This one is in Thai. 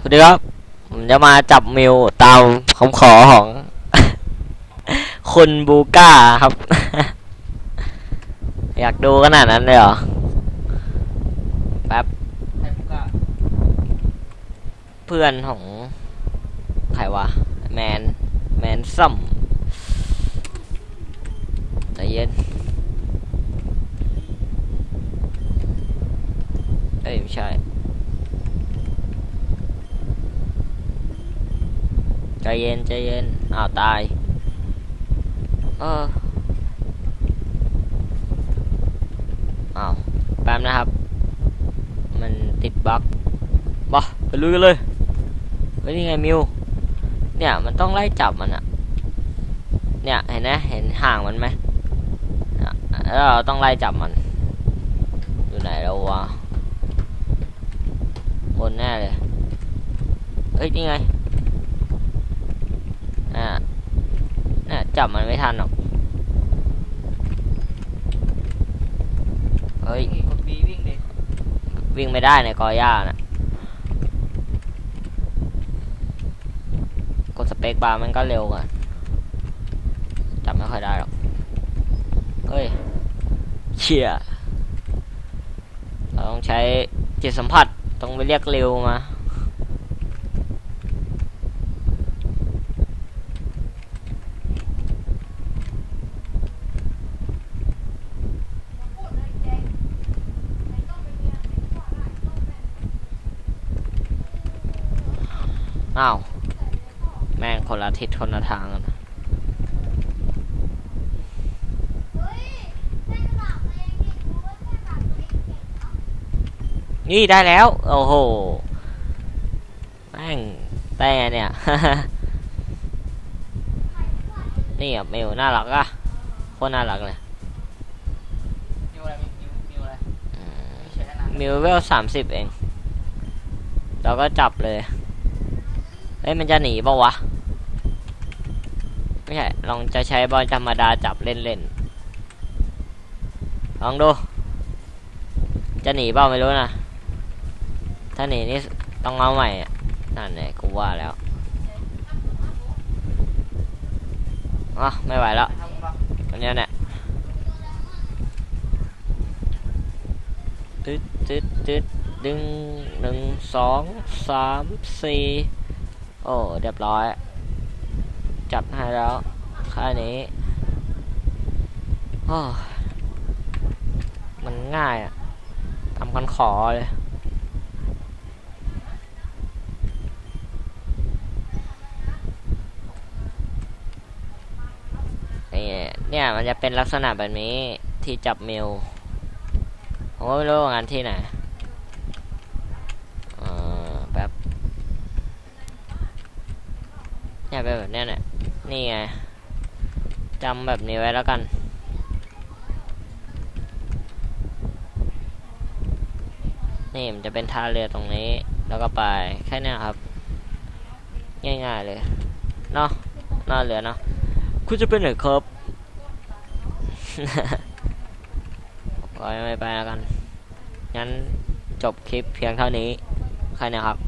สวัสดีครับผมจะมาจับมิวตามคำขอของ คุณบูก้าครับ อยากดูขนาดนั้นเลยเหรอแป๊บเพื่อนของใครวะแมน แมนซัมใจเย็น เอ้ย ไม่ใช่ ใจเย็นใจเย็นอ้าวตาย เอออ้าวแป๊บนะครับ มันติดบั๊กบ่ไปลุยกันเลยเฮ้ยนี่ไงมิวเนี่ยมันต้องไล่จับมันอะเนี่ยเห็นไหมเห็นห่างมันไหมเนี่ยแล้วเราต้องไล่จับมันอยู่ไหนแล้ววะบนแน่เลยเฮ้ยนี่ไงอ่าเนี่ย จับมันไม่ทันหรอก เฮ้ย กดบีวิ่งดิวิ่งไม่ได้ในกอหญ้านะกดสเปคบาร์มันก็เร็วกว่าจับไม่ค่อยได้หรอก เฮ้ย เชี่ยเราต้องใช้จิตสัมผัส ต้องไปเรียกเร็วมา อ้าว แม่งคนละทิศคนละทางกันนะนี่ได้แล้ว โอ้โหแม่งแต่เนี่ย นี่อะเมลน่ารักอะโคตรน่ารักเลยมิวอะไรมิวมิวอะไรอืมไม่ใช่นะมิวเวลสามสิบเอง เราก็จับเลยเอ้ยมันจะหนีเปล่าวะ ไม่ใช่ ลองจะใช้บอลธรรมดาจับเล่นๆ ลองดู จะหนีเปล่าไม่รู้นะ ถ้าหนีนี่ต้องเอาใหม่ นั่นแหละกูว่าแล้วอะไม่ไหวแล้วทำบ้างอันเนี้ยเนี่ยตึ๊ดตึ๊ดตึ๊ดดึงหนึ่งสองสามสี่ โอ้เรียบร้อย จับให้แล้วค่านี้โอ้มันง่ายอะทำกันขอเลยนี่เนี่ยมันจะเป็นลักษณะแบบนี้ที่จับเมลผมก็ไม่รู้ว่างานที่ไหนเออแบบ เนี่ยเป็นแบบนี้ยเนี่ยนี่ไงจำแบบนี้ไว้แล้วกัน นี่มันจะเป็นท่าเรือตรงนี้ แล้วก็ไปแค่นี้ครับ ง่ายๆเลยเนาะน่าเรือเนาะคุณจะเป็นไหนครับปล่อยไม่ไปแล้วกัน งั้นจบคลิปเพียงเท่านี้ ใครนะครับ